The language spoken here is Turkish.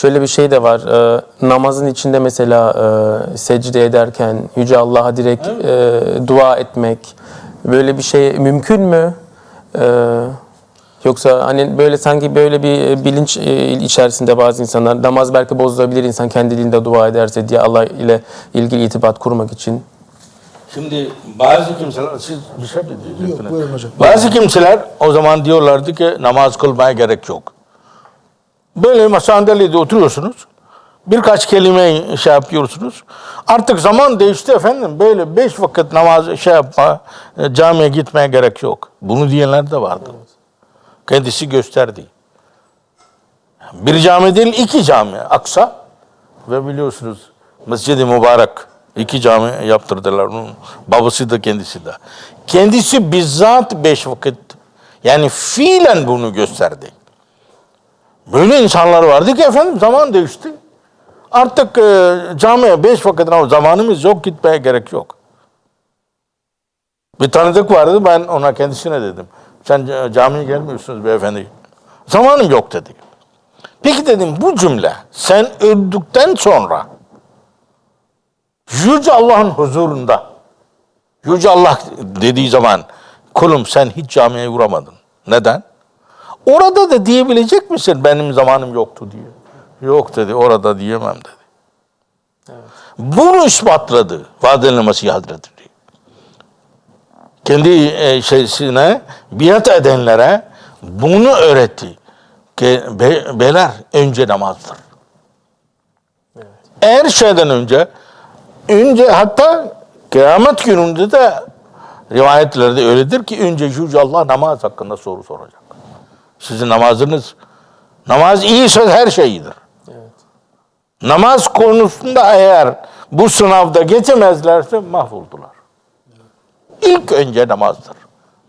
şöyle bir şey de var. Ee, namazın içinde mesela e, secde ederken Yüce Allah'a direkt e, dua etmek böyle bir şey mümkün mü? Ee, yoksa hani böyle sanki böyle bir e, bilinç e, içerisinde bazı insanlar namaz belki bozulabilir insan kendi dilinde dua ederse diye Allah ile ilgili itibat kurmak için. Şimdi bazı kimseler, siz bir şey mi diyeceksiniz? Yok, buyurun hocam. Bazı kimseler o zaman diyorlardı ki namaz kılmaya gerek yok. Böyle sandalyede oturuyorsunuz. Birkaç kelime şey yapıyorsunuz. Artık zaman değişti efendim. Böyle beş vakit namaz şey yapma, e, camiye gitmeye gerek yok. Bunu diyenler de vardı. Kendisi gösterdi. Bir cami değil, iki cami. Aksa ve biliyorsunuz Mescid-i Mübarek iki cami yaptırdılar. Onun babası da kendisi de. Kendisi bizzat beş vakit yani fiilen bunu gösterdi. Böyle insanlar vardı ki efendim zaman değişti. Artık e, camiye beş vakit namaz zamanımız yok gitmeye gerek yok. Bir tanıdık vardı ben ona kendisine dedim. Sen camiye gelmiyorsunuz beyefendi. Zamanım yok dedi. Peki dedim bu cümle sen öldükten sonra Yüce Allah'ın huzurunda Yüce Allah dediği zaman kulum sen hiç camiye uğramadın. Neden? Orada da diyebilecek misin benim zamanım yoktu diye. Yok dedi orada diyemem dedi. Bunu ispatladı Vadeli Mesih Hazretleri. Kendi e, şeysine biat edenlere bunu öğretti. Ki, be, beyler önce namazdır. Her şeyden önce önce hatta kıyamet gününde de rivayetlerde öyledir ki önce Yüce Allah namaz hakkında soru soracak. Sizin namazınız namaz iyiyse her şey iyidir. Namaz konusunda eğer bu sınavda geçemezlerse mahvoldular. İlk önce namazdır.